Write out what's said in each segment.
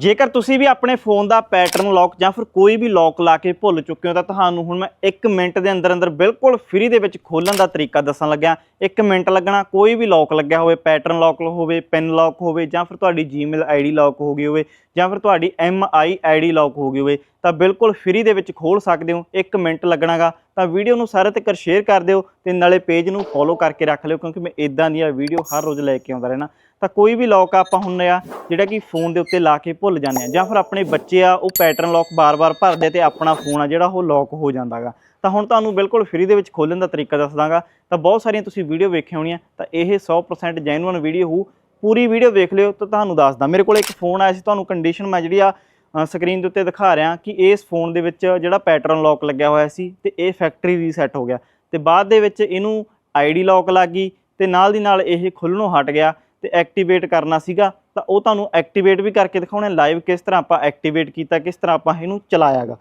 ਜੇਕਰ ਤੁਸੀਂ ਵੀ ਆਪਣੇ ਫੋਨ ਦਾ ਪੈਟਰਨ ਲੌਕ ਜਾਂ ਫਿਰ ਕੋਈ ਵੀ ਲੌਕ ਲਾ ਕੇ ਭੁੱਲ ਚੁੱਕੇ ਹੋ ਤਾਂ ਤੁਹਾਨੂੰ ਹੁਣ ਮੈਂ 1 ਮਿੰਟ ਦੇ ਅੰਦਰ ਅੰਦਰ ਬਿਲਕੁਲ ਫ੍ਰੀ ਦੇ ਵਿੱਚ ਖੋਲਣ ਦਾ ਤਰੀਕਾ ਦੱਸਣ ਲੱਗਿਆ। 1 ਮਿੰਟ ਲੱਗਣਾ, ਕੋਈ ਵੀ ਲੌਕ ਲੱਗਿਆ ਹੋਵੇ, ਪੈਟਰਨ ਲੌਕ ਹੋਵੇ ਪਿਨ ਲੌਕ ਹੋਵੇ ਜਾਂ ਫਿਰ ਤੁਹਾਡੀ ਜੀਮੇਲ ਆਈਡੀ ਲੌਕ ਹੋ ਗਈ ਹੋਵੇ ਜਾਂ ਫਿਰ ਤੁਹਾਡੀ ਐਮਆਈ ਆਈਡੀ ਲੌਕ ਹੋ ਗਈ ਹੋਵੇ, ਤਾਂ ਬਿਲਕੁਲ ਫ੍ਰੀ ਦੇ ਵਿੱਚ ਖੋਲ ਸਕਦੇ ਹੋ 1 ਮਿੰਟ ਲੱਗਣਾਗਾ ਤਾਂ ਵੀਡੀਓ ਨੂੰ ਸਾਰੇ ਤੱਕ ਸ਼ੇਅਰ ਕਰ ਦਿਓ ਤੇ ਨਾਲੇ ਪੇਜ ਨੂੰ ਫੋਲੋ ਕਰਕੇ ਰੱਖ ਲਿਓ, ਕਿਉਂਕਿ ਮੈਂ ਇਦਾਂ ਦੀਆਂ ਵੀਡੀਓ ਹਰ ਰੋਜ਼ ਲੈ ਕੇ ਆਉਂਦਾ ਰਹਿਣਾ ਤਾਂ ਕੋਈ ਵੀ ਲੌਕ ਆਪਾਂ ਹੁੰਨੇ ਆ, ਜਿਹੜਾ ਕਿ ਫੋਨ ਦੇ ਉੱਤੇ ਲਾ ਕੇ ਭੁੱਲ ਜਾਂਦੇ ਆ, ਜਾਂ ਫਿਰ ਆਪਣੇ ਬੱਚੇ ਆ, ਉਹ ਪੈਟਰਨ ਲੌਕ ਬਾਰ-ਬਾਰ ਭਰਦੇ ਤੇ ਆਪਣਾ ਫੋਨ ਆ, ਜਿਹੜਾ ਉਹ ਲੌਕ ਹੋ ਜਾਂਦਾਗਾ ਤਾਂ ਹੁਣ ਤੁਹਾਨੂੰ ਬਿਲਕੁਲ ਫ੍ਰੀ ਦੇ ਵਿੱਚ ਖੋਲਣ ਦਾ ਤਰੀਕਾ ਦੱਸ ਦਾਂਗਾ ਤਾਂ ਬਹੁਤ ਸਾਰੀਆਂ ਤੁਸੀਂ ਵੀਡੀਓ ਵੇਖੀਆਂ ਹੋਣੀਆਂ, ਤਾਂ ਇਹ 100% ਜੈਨੂਇਨ ਵੀਡੀਓ ਹੋਊ ਪੂਰੀ ਵੀਡੀਓ ਵੇਖ ਲਿਓ ਤਾਂ ਤੁਹਾਨੂੰ ਦੱਸਦਾ। ਮੇਰੇ ਕੋਲ ਇੱਕ ਫੋਨ ਆਇਆ ਸੀ, ਤੁਹਾਨੂੰ ਕੰਡੀਸ਼ਨ ਮੈਂ ਜਿਹੜੀ ਆ ਸਕਰੀਨ ਦੇ ਉੱਤੇ ਦਿਖਾ ਰਿਹਾ ਕਿ ਇਸ ਫੋਨ ਦੇ ਵਿੱਚ ਜਿਹੜਾ ਪੈਟਰਨ ਲੌਕ ਲੱਗਿਆ ਹੋਇਆ ਸੀ ਤੇ ਇਹ ਫੈਕਟਰੀ ਰੀਸੈਟ ਹੋ ਗਿਆ। ਤੇ ਬਾਅਦ ਦੇ ਵਿੱਚ ਇਹਨੂੰ ਆਈਡੀ ਲੌਕ ਲੱਗ ਗਈ ਤੇ ਨਾਲ ਦੀ ਨਾਲ ਇਹ ਖੁੱਲਣੋਂ ਹਟ ਗਿਆ ਤੇ ਐਕਟੀਵੇਟ ਕਰਨਾ ਸੀਗਾ। ਤਾਂ ਉਹ ਤੁਹਾਨੂੰ ਐਕਟੀਵੇਟ ਵੀ ਕਰਕੇ ਦਿਖਾਉਣੇ ਲਾਈਵ ਕਿਸ ਤਰ੍ਹਾਂ ਆਪਾਂ ਐਕਟੀਵੇਟ ਕੀਤਾ, ਕਿਸ ਤਰ੍ਹਾਂ ਆਪਾਂ ਇਹਨੂੰ ਚਲਾਇਆਗਾ।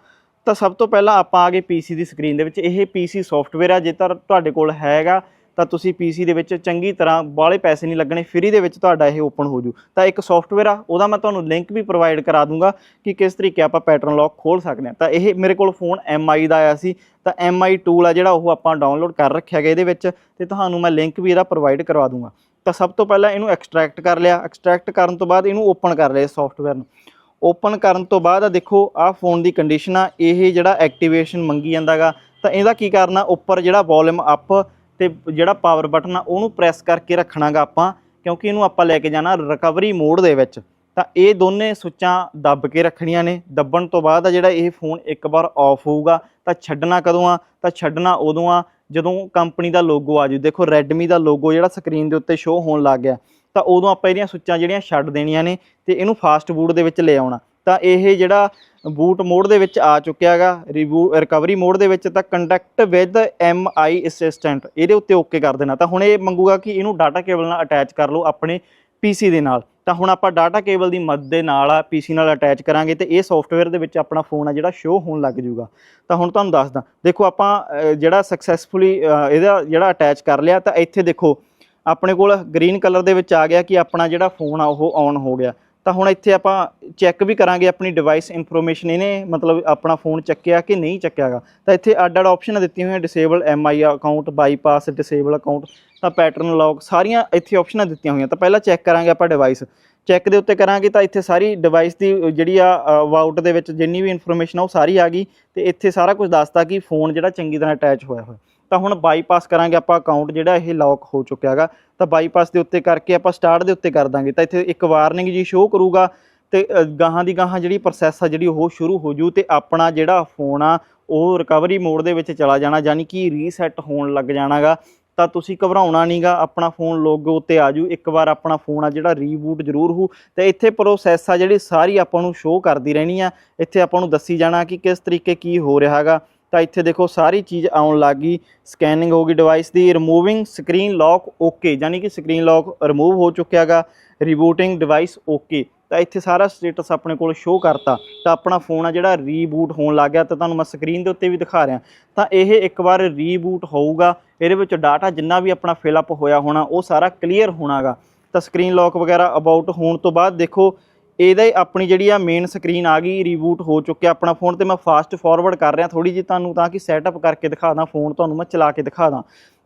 ਤਾਂ ਸਭ ਤੋਂ ਪਹਿਲਾਂ ਆਪਾਂ ਆ ਗਏ ਪੀਸੀ ਦੀ ਸਕਰੀਨ ਦੇ ਵਿੱਚ। ਇਹ ਪੀਸੀ ਸੌਫਟਵੇਅਰ ਆ, ਜੇ ਤਾਂ ਤੁਹਾਡੇ ਕੋਲ ਹੈਗਾ ਤਾਂ ਤੁਸੀਂ ਪੀਸੀ ਦੇ ਵਿੱਚ ਚੰਗੀ ਤਰ੍ਹਾਂ ਬਾਹਲੇ ਪੈਸੇ ਨਹੀਂ ਲੱਗਣੇ ਫ੍ਰੀ ਦੇ ਵਿੱਚ ਤੁਹਾਡਾ ਇਹ ਓਪਨ ਹੋ ਜੂ। ਤਾਂ ਇੱਕ ਸੌਫਟਵੇਅਰ ਆ, ਉਹਦਾ ਮੈਂ ਤੁਹਾਨੂੰ ਲਿੰਕ ਵੀ ਪ੍ਰੋਵਾਈਡ ਕਰਾ ਦੂੰਗਾ ਕਿ ਕਿਸ ਤਰੀਕੇ ਆਪਾਂ ਪੈਟਰਨ ਲੌਕ ਖੋਲ ਸਕਦੇ ਹਾਂ। ਤਾਂ ਇਹ ਮੇਰੇ ਕੋਲ ਫੋਨ MI ਦਾ ਆਇਆ ਸੀ, ਤਾਂ MI ਟੂਲ ਆ ਜਿਹੜਾ ਉਹ ਆਪਾਂ ਡਾਊਨਲੋਡ ਕਰ ਰੱਖਿਆ ਗਿਆ ਇਹਦੇ ਵਿੱਚ, ਤੇ ਤੁਹਾਨੂੰ ਮੈਂ ਲਿੰਕ ਵੀ ਇਹਦਾ ਪ੍ਰੋਵਾਈਡ ਕਰਵਾ ਦੂੰਗਾ। ਤਾਂ ਸਭ ਤੋਂ ਪਹਿਲਾਂ ਇਹਨੂੰ ਐਕਸਟ੍ਰੈਕਟ ਕਰ ਲਿਆ। ਐਕਸਟ੍ਰੈਕਟ ਕਰਨ ਤੋਂ ਬਾਅਦ ਇਹਨੂੰ ਓਪਨ ਕਰ ਲਿਆ ਸੌਫਟਵੇਅਰ ਨੂੰ। ਓਪਨ ਕਰਨ ਤੋਂ ਬਾਅਦ ਆ ਦੇਖੋ ਆਹ ਫੋਨ ਦੀ ਕੰਡੀਸ਼ਨ ਆ, ਇਹ ਜਿਹੜਾ ਐਕਟੀਵੇਸ਼ਨ ਮੰਗੀ ਜਾਂਦਾਗਾ, ਤਾਂ ਇਹਦਾ ਕੀ ਕਰਨਾ, ਉੱਪਰ ਜਿਹੜਾ ਵੋਲਿਊਮ ਅਪ ਤੇ ਜਿਹੜਾ ਪਾਵਰ ਬਟਨ ਆ, ਉਹਨੂੰ ਪ੍ਰੈਸ ਕਰਕੇ ਰੱਖਣਾਗਾ ਆਪਾਂ, ਕਿਉਂਕਿ ਇਹਨੂੰ ਆਪਾਂ ਲੈ ਕੇ ਜਾਣਾ ਰਿਕਵਰੀ ਮੋਡ ਦੇ ਵਿੱਚ। ਤਾਂ ਇਹ ਦੋਨੇ ਸੁੱਚਾਂ ਦੱਬ ਕੇ ਰੱਖਣੀਆਂ ਨੇ। ਦੱਬਣ ਤੋਂ ਬਾਅਦ ਆ ਜਿਹੜਾ ਇਹ ਫੋਨ ਇੱਕ ਵਾਰ ਆਫ ਹੋਊਗਾ, ਤਾਂ ਛੱਡਣਾ ਕਦੋਂ ਆ? ਤਾਂ ਛੱਡਣਾ ਉਦੋਂ ਆ, ਜਦੋਂ ਕੰਪਨੀ ਦਾ ਲੋਗੋ ਆ ਜੂ ਦੇਖੋ, Redmi ਦਾ ਲੋਗੋ ਜਿਹੜਾ ਸਕਰੀਨ ਦੇ ਉੱਤੇ ਸ਼ੋ ਹੋਣ ਲੱਗ ਗਿਆ। ਤਾਂ ਉਦੋਂ ਆਪਾਂ ਇਹਦੀਆਂ ਸੁੱਚਾਂ ਜਿਹੜੀਆਂ ਛੱਡ ਦੇਣੀਆਂ ਨੇ, ਤੇ ਇਹਨੂੰ ਫਾਸਟ ਬੂਟ ਦੇ ਵਿੱਚ ਲੈ ਆਉਣਾ। ਤਾਂ ਇਹ ਜਿਹੜਾ ਬੂਟ ਮੋਡ ਦੇ ਵਿੱਚ ਆ ਚੁੱਕਿਆ ਹੈਗਾ ਰਿਵੂ ਰਿਕਵਰੀ ਮੋਡ ਦੇ ਵਿੱਚ ਤਾਂ ਕੰਡਕਟ ਵਿਦ MI ਅਸਿਸਟੈਂਟ ਇਹਦੇ ਉੱਤੇ ਓਕੇ ਕਰ ਦੇਣਾ। ਤਾਂ ਹੁਣ ਇਹ ਮੰਗੂਗਾ ਕਿ ਇਹਨੂੰ ਡਾਟਾ ਕੇਬਲ ਨਾਲ ਅਟੈਚ ਕਰ ਲਓ ਆਪਣੇ PC ਦੇ ਨਾਲ। ਤਾਂ ਹੁਣ ਆਪਾਂ ਡਾਟਾ ਕੇਬਲ ਦੀ ਮਦਦ ਦੇ ਨਾਲ ਆ PC ਨਾਲ ਅਟੈਚ ਕਰਾਂਗੇ ਤੇ ਇਹ ਸੌਫਟਵੇਅਰ ਦੇ ਵਿੱਚ ਆਪਣਾ ਫੋਨ ਆ ਜਿਹੜਾ ਸ਼ੋ ਹੋਣ ਲੱਗ ਜੂਗਾ ਤਾਂ ਹੁਣ ਤੁਹਾਨੂੰ ਦੱਸਦਾ, ਦੇਖੋ ਆਪਾਂ ਜਿਹੜਾ ਸਕਸੈਸਫੁਲੀ ਇਹਦਾ ਜਿਹੜਾ ਅਟੈਚ ਕਰ ਲਿਆ, ਤਾਂ ਇੱਥੇ ਦੇਖੋ, ਆਪਣੇ ਕੋਲ ਗ੍ਰੀਨ ਕਲਰ ਦੇ ਵਿੱਚ ਆ ਗਿਆ ਕਿ ਆਪਣਾ ਜਿਹੜਾ ਫੋਨ ਆ ਉਹ ਔਨ ਹੋ ਗਿਆ। ਤਾਂ ਹੁਣ ਇੱਥੇ ਆਪਾਂ ਚੈੱਕ ਵੀ ਕਰਾਂਗੇ ਆਪਣੀ ਡਿਵਾਈਸ ਇਨਫੋਰਮੇਸ਼ਨ ਇਹਨੇ, ਮਤਲਬ ਆਪਣਾ ਫੋਨ ਚੱਕਿਆ ਕਿ ਨਹੀਂ ਚੱਕਿਆਗਾ। ਤਾਂ ਇੱਥੇ ਅੱਡ ਅੱਡ ਆਪਸ਼ਨ ਦਿੱਤੀਆਂ ਹੋਈਆਂ disable MI account bypass disable account ਤਾਂ ਪੈਟਰਨ ਲੌਕ ਸਾਰੀਆਂ ਇੱਥੇ ਆਪਸ਼ਨਾਂ ਦਿੱਤੀਆਂ ਹੋਈਆਂ। ਤਾਂ ਪਹਿਲਾਂ ਚੈੱਕ ਕਰਾਂਗੇ ਆਪਾਂ ਡਿਵਾਈਸ ਚੈੱਕ ਦੇ ਉੱਤੇ ਕਰਾਂਗੇ ਤਾਂ ਇੱਥੇ ਸਾਰੀ ਡਿਵਾਈਸ ਦੀ ਜਿਹੜੀ ਆ ਵਾਊਟ ਦੇ ਵਿੱਚ ਜਿੰਨੀ ਵੀ ਇਨਫੋਰਮੇਸ਼ਨ ਆ ਉਹ ਸਾਰੀ ਆ ਗਈ। ਤੇ ਇੱਥੇ ਸਾਰਾ ਕੁਝ ਦੱਸਦਾ ਕਿ ਫੋਨ ਜਿਹੜਾ ਚੰਗੀ ਤਰ੍ਹਾਂ ਅਟੈਚ ਹੋਇਆ ਹੋਇਆ। ਤਾਂ ਹੁਣ ਬਾਈਪਾਸ ਕਰਾਂਗੇ ਆਪਾਂ ਅਕਾਊਂਟ ਜਿਹੜਾ ਇਹ ਲੌਕ ਹੋ ਚੁੱਕਿਆ ਹੈਗਾ, ਤਾਂ ਬਾਈਪਾਸ ਦੇ ਉੱਤੇ ਕਰਕੇ ਆਪਾਂ ਸਟਾਰਟ ਦੇ ਉੱਤੇ ਕਰ ਦਾਂਗੇ। ਤਾਂ ਇੱਥੇ ਇੱਕ ਵਾਰਨਿੰਗ ਜੀ ਸ਼ੋ ਕਰੂਗਾ ਤੇ ਗਾਹਾਂ ਦੀ ਗਾਹਾਂ ਜਿਹੜੀ ਪ੍ਰੋਸੈਸ ਆ ਜਿਹੜੀ ਉਹ ਸ਼ੁਰੂ ਹੋ ਜੂ ਤੇ ਆਪਣਾ ਜਿਹੜਾ ਫੋਨ ਆ, ਉਹ ਰਿਕਵਰੀ ਮੋਡ ਦੇ ਵਿੱਚ ਚਲਾ ਜਾਣਾ, ਯਾਨੀ ਕਿ ਰੀਸੈਟ ਹੋਣ ਲੱਗ ਜਾਣਾਗਾ। ਤਾਂ ਤੁਸੀਂ ਘਬਰਾਉਣਾ ਨਹੀਂਗਾ ਆਪਣਾ ਫੋਨ ਲੋਗੋ ਉੱਤੇ ਆ ਜੂ। ਇੱਕ ਵਾਰ ਆਪਣਾ ਫੋਨ ਆ ਜਿਹੜਾ ਰੀਬੂਟ ਜ਼ਰੂਰ ਹੋ ਤੇ ਇੱਥੇ ਪ੍ਰੋਸੈਸ ਆ ਜਿਹੜੀ ਸਾਰੀ ਆਪਾਂ ਨੂੰ ਸ਼ੋ ਕਰਦੀ ਰਹਿਣੀ ਆ। ਇੱਥੇ ਆਪਾਂ ਨੂੰ ਦੱਸੀ ਜਾਣਾ ਕਿ ਕਿਸ ਤਰੀਕੇ ਕੀ ਹੋ ਰਿਹਾ ਹੈਗਾ। ਤਾਂ ਇੱਥੇ ਦੇਖੋ ਸਾਰੀ ਚੀਜ਼ ਆਉਣ ਲੱਗ ਗਈ। ਸਕੈਨਿੰਗ ਹੋ ਗਈ ਡਿਵਾਈਸ ਦੀ ਰਿਮੂਵਿੰਗ ਸਕਰੀਨ ਲੌਕ ਓਕੇ ਯਾਨੀ ਕਿ ਸਕਰੀਨ ਲੌਕ ਰਿਮੂਵ ਹੋ ਚੁੱਕਿਆ ਹੈਗਾ ਰੀਬੂਟਿੰਗ ਡਿਵਾਈਸ ਓਕੇ ਤਾਂ ਇੱਥੇ ਸਾਰਾ ਸਟੇਟਸ ਆਪਣੇ ਕੋਲ ਸ਼ੋ ਕਰਤਾ। ਤਾਂ ਆਪਣਾ ਫੋਨ ਆ ਜਿਹੜਾ ਰੀਬੂਟ ਹੋਣ ਲੱਗ ਗਿਆ। ਤਾਂ ਤੁਹਾਨੂੰ ਮੈਂ ਸਕਰੀਨ ਦੇ ਉੱਤੇ ਵੀ ਦਿਖਾ ਰਿਹਾ। ਤਾਂ ਇਹ ਇੱਕ ਵਾਰ ਰੀਬੂਟ ਹੋਊਗਾ। ਇਹਦੇ ਵਿੱਚ ਡਾਟਾ ਜਿੰਨਾ ਵੀ ਆਪਣਾ ਫਿਲ ਅਪ ਹੋਇਆ ਹੋਣਾ, ਉਹ ਸਾਰਾ ਕਲੀਅਰ ਹੋਣਾਗਾ। ਤਾਂ ਸਕਰੀਨ ਲੌਕ ਵਗੈਰਾ ਅਬਾਊਟ ਹੋਣ ਤੋਂ ਬਾਅਦ ਦੇਖੋ ਇਹਦਾ ਆਪਣੀ ਜਿਹੜੀ ਆ ਮੇਨ ਸਕਰੀਨ ਆ ਗਈ ਰੀਬੂਟ ਹੋ ਚੁੱਕਿਆ ਆਪਣਾ ਫੋਨ ਤੇ ਮੈਂ ਫਾਸਟ ਫਾਰਵਰਡ ਕਰ ਰਿਹਾ ਥੋੜੀ ਜਿਹੀ ਤੁਹਾਨੂੰ ਤਾਂ ਕਿ ਸੈਟਅਪ ਕਰਕੇ ਦਿਖਾ ਦਾਂ ਫੋਨ ਤੁਹਾਨੂੰ ਮੈਂ ਚਲਾ ਕੇ ਦਿਖਾ ਦਾਂ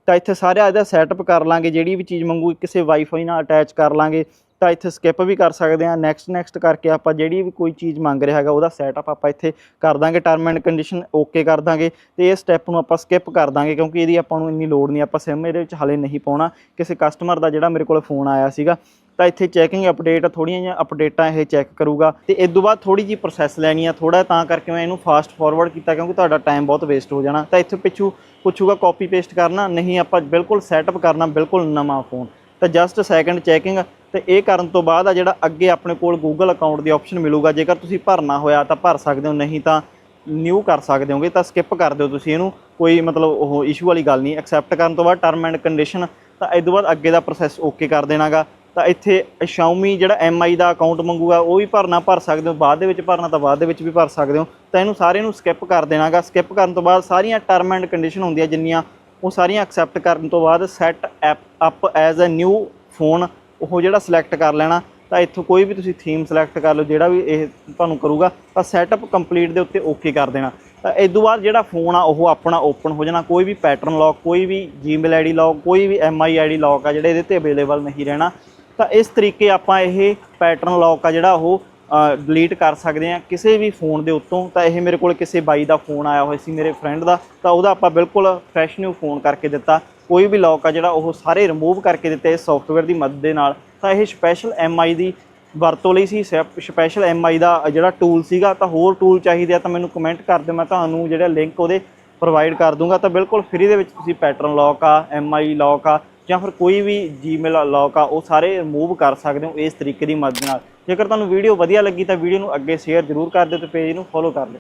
ਤਾਂ ਇੱਥੇ ਸਾਰਾ ਇਹਦਾ ਸੈਟਅਪ ਕਰ ਲਾਂਗੇ, ਜਿਹੜੀ ਵੀ ਚੀਜ਼ ਮੰਗੂ, ਕਿਸੇ ਵਾਈਫਾਈ ਨਾਲ ਅਟੈਚ ਕਰ ਲਾਂਗੇ ਤਾਂ ਇੱਥੇ ਸਕਿਪ ਵੀ ਕਰ ਸਕਦੇ ਆ ਨੈਕਸਟ ਨੈਕਸਟ ਕਰਕੇ ਆਪਾਂ ਜਿਹੜੀ ਵੀ ਕੋਈ ਚੀਜ਼ ਮੰਗ ਰਿਹਾ ਹੈਗਾ, ਉਹਦਾ ਸੈਟਅਪ ਆਪਾਂ ਇੱਥੇ ਕਰ ਦਾਂਗੇ। ਟਰਮ ਐਂਡ ਕੰਡੀਸ਼ਨ ਓਕੇ ਕਰ ਦਾਂਗੇ। ਤੇ ਇਹ ਸਟੈਪ ਨੂੰ ਆਪਾਂ ਸਕਿਪ ਕਰ ਦਾਂਗੇ ਕਿਉਂਕਿ ਇਹਦੀ ਆਪਾਂ ਨੂੰ ਇੰਨੀ ਲੋੜ ਨਹੀਂ। ਆਪਾਂ ਸਿਮ ਇਹਦੇ ਵਿੱਚ ਹਾਲੇ ਨਹੀਂ ਪਾਉਣਾ। ਕਿਸੇ ਕਸਟਮਰ ਦਾ ਜਿਹੜਾ ਮੇਰੇ ਕੋਲ ਫੋਨ ਆਇਆ ਸੀਗਾ, ਤਾਂ ਇੱਥੇ ਚੈਕਿੰਗ ਅਪਡੇਟ ਥੋੜੀਆਂ ਜਿਹੀਆਂ ਅਪਡੇਟਾਂ ਇਹ ਚੈੱਕ ਕਰੂਗਾ। ਤੇ ਇਸ ਤੋਂ ਬਾਅਦ ਥੋੜੀ ਜੀ ਪ੍ਰੋਸੈਸ ਲੈਣੀ ਆ ਥੋੜਾ ਤਾਂ ਕਰਕੇ ਮੈਂ ਇਹਨੂੰ ਫਾਸਟ ਫਾਰਵਰਡ ਕੀਤਾ ਕਿਉਂਕਿ ਤੁਹਾਡਾ ਟਾਈਮ ਬਹੁਤ ਵੇਸਟ ਹੋ ਜਾਣਾ। ਤਾਂ ਇੱਥੇ ਪਿੱਛੂ ਪੁੱਛੂਗਾ ਕਾਪੀ ਪੇਸਟ ਕਰਨਾ। ਨਹੀਂ, ਆਪਾਂ ਬਿਲਕੁਲ ਸੈਟਅਪ ਕਰਨਾ, ਬਿਲਕੁਲ ਨਵਾਂ ਫੋਨ ਤਾਂ ਜਸਟ ਸੈਕਿੰਡ ਚੈਕਿੰਗ ਤੇ ਇਹ ਕਰਨ ਤੋਂ ਬਾਅਦ ਆ ਜਿਹੜਾ ਅੱਗੇ ਆਪਣੇ ਕੋਲ Google ਅਕਾਊਂਟ ਦੀ ਆਪਸ਼ਨ ਮਿਲੂਗਾ, ਜੇਕਰ ਤੁਸੀਂ ਭਰਨਾ ਹੋਇਆ ਤਾਂ ਭਰ ਸਕਦੇ ਹੋ, ਨਹੀਂ ਤਾਂ ਨਿਊ ਕਰ ਸਕਦੇ ਹੋਗੇ, ਤਾਂ ਸਕਿਪ ਕਰ ਦਿਓ ਤੁਸੀਂ ਇਹਨੂੰ। ਕੋਈ ਮਤਲਬ ਉਹ ਇਸ਼ੂ ਵਾਲੀ ਗੱਲ ਨਹੀਂ ਐਕਸੈਪਟ ਕਰਨ ਤੋਂ ਬਾਅਦ ਟਰਮ ਐਂਡ ਕੰਡੀਸ਼ਨ ਤਾਂ ਇਸ ਤੋਂ ਬਾਅਦ ਅੱਗੇ ਦਾ ਪ੍ਰੋਸੈਸ ਓਕੇ ਕਰ ਦੇਣਾਗਾ। ਤਾਂ ਇੱਥੇ Xiaomi ਜਿਹੜਾ MI ਦਾ ਅਕਾਊਂਟ ਮੰਗੂਗਾ, ਉਹ ਵੀ ਭਰਨਾ, ਭਰ ਸਕਦੇ ਹੋ। ਬਾਅਦ ਦੇ ਵਿੱਚ ਭਰਨਾ ਤਾਂ ਬਾਅਦ ਦੇ ਵਿੱਚ ਵੀ ਭਰ ਸਕਦੇ ਹੋ। ਤਾਂ ਇਹਨੂੰ ਸਾਰੇ ਨੂੰ ਸਕਿਪ ਕਰ ਦੇਣਾਗਾ। ਸਕਿਪ ਕਰਨ ਤੋਂ ਬਾਅਦ ਸਾਰੀਆਂ ਟਰਮ ਐਂਡ ਕੰਡੀਸ਼ਨ ਹੁੰਦੀਆਂ, ਜਿੰਨੀਆਂ ਉਹ ਸਾਰੀਆਂ ਐਕਸੈਪਟ ਕਰਨ ਤੋਂ ਬਾਅਦ set app up as a new phone ਉਹ ਜਿਹੜਾ ਸਿਲੈਕਟ ਕਰ ਲੈਣਾ, ਤਾਂ ਇੱਥੋਂ ਕੋਈ ਵੀ ਤੁਸੀਂ ਥੀਮ ਸਿਲੈਕਟ ਕਰ ਲਓ, ਜਿਹੜਾ ਵੀ ਇਹ ਤੁਹਾਨੂੰ ਕਰੂਗਾ, ਤਾਂ ਸੈਟਅਪ ਕੰਪਲੀਟ ਦੇ ਉੱਤੇ ਓਕੇ ਕਰ ਦੇਣਾ। ਤਾਂ ਇਸ ਤੋਂ ਬਾਅਦ ਜਿਹੜਾ ਫੋਨ ਆ, ਉਹ ਆਪਣਾ ਓਪਨ ਹੋ ਜਾਣਾ, ਕੋਈ ਵੀ ਪੈਟਰਨ ਲੌਕ ਕੋਈ ਵੀ ਜੀਮੇਲ ਆਈਡੀ ਲੌਕ ਕੋਈ ਵੀ ਐਮਆਈ ਆਈਡੀ ਲੌਕ ਆ, ਜਿਹੜੇ ਇਹਦੇ ਤੇ ਅਵੇਲੇਬਲ ਨਹੀਂ ਰਹਿਣਾ। ਤਾਂ ਇਸ ਤਰੀਕੇ ਆਪਾਂ ਇਹ ਪੈਟਰਨ ਲੌਕ ਆ ਜਿਹੜਾ ਉਹ ਡਿਲੀਟ ਕਰ ਸਕਦੇ ਆ ਕਿਸੇ ਵੀ ਫੋਨ ਦੇ ਉੱਤੋਂ ਤਾਂ ਇਹ ਮੇਰੇ ਕੋਲ ਕਿਸੇ ਬਾਈ ਦਾ ਫੋਨ ਆਇਆ ਹੋਇਆ ਸੀ, ਮੇਰੇ ਫਰੈਂਡ ਦਾ, ਤਾਂ ਉਹਦਾ ਆਪਾਂ ਬਿਲਕੁਲ ਫਰੈਸ਼ ਨਿਊ ਫੋਨ ਕਰਕੇ ਦਿੱਤਾ। ਕੋਈ ਵੀ ਲੌਕ ਆ ਜਿਹੜਾ, ਉਹ ਸਾਰੇ ਰਿਮੂਵ ਕਰਕੇ ਦਿੱਤੇ ਇਸ ਸੌਫਟਵੇਅਰ ਦੀ ਮਦਦ ਦੇ ਨਾਲ। ਤਾਂ ਇਹ ਸਪੈਸ਼ਲ ਐਮਆਈ ਦੀ ਵਰਤੋਂ ਲਈ ਸੀ ਸਪੈਸ਼ਲ ਐਮਆਈ ਦਾ ਜਿਹੜਾ ਟੂਲ ਸੀਗਾ, ਤਾਂ ਹੋਰ ਟੂਲ ਚਾਹੀਦੇ ਆ ਤਾਂ ਮੈਨੂੰ ਕਮੈਂਟ ਕਰ ਦਿਓ, ਮੈਂ ਤੁਹਾਨੂੰ ਜਿਹੜਾ ਲਿੰਕ ਉਹਦੇ ਪ੍ਰੋਵਾਈਡ ਕਰ ਦੂੰਗਾ। ਤਾਂ ਬਿਲਕੁਲ ਫ੍ਰੀ ਦੇ ਵਿੱਚ ਤੁਸੀਂ ਪੈਟਰਨ ਲੌਕ ਆ ਐਮਆਈ ਲੌਕ ਆ, ਜਾਂ ਫਿਰ ਕੋਈ ਵੀ ਜੀਮੇਲ ਲੌਕ ਆ, ਉਹ ਸਾਰੇ ਰਿਮੂਵ ਕਰ ਸਕਦੇ ਹੋ ਇਸ ਤਰੀਕੇ ਦੀ ਮਦਦ ਨਾਲ। ਜੇਕਰ ਤੁਹਾਨੂੰ ਵੀਡੀਓ ਵਧੀਆ ਲੱਗੀ ਤਾਂ ਵੀਡੀਓ ਨੂੰ ਅੱਗੇ ਸ਼ੇਅਰ ਜ਼ਰੂਰ ਕਰ ਦਿਓ ਤੇ ਪੇਜ ਨੂੰ ਫੋਲੋ ਕਰ ਲਿਓ।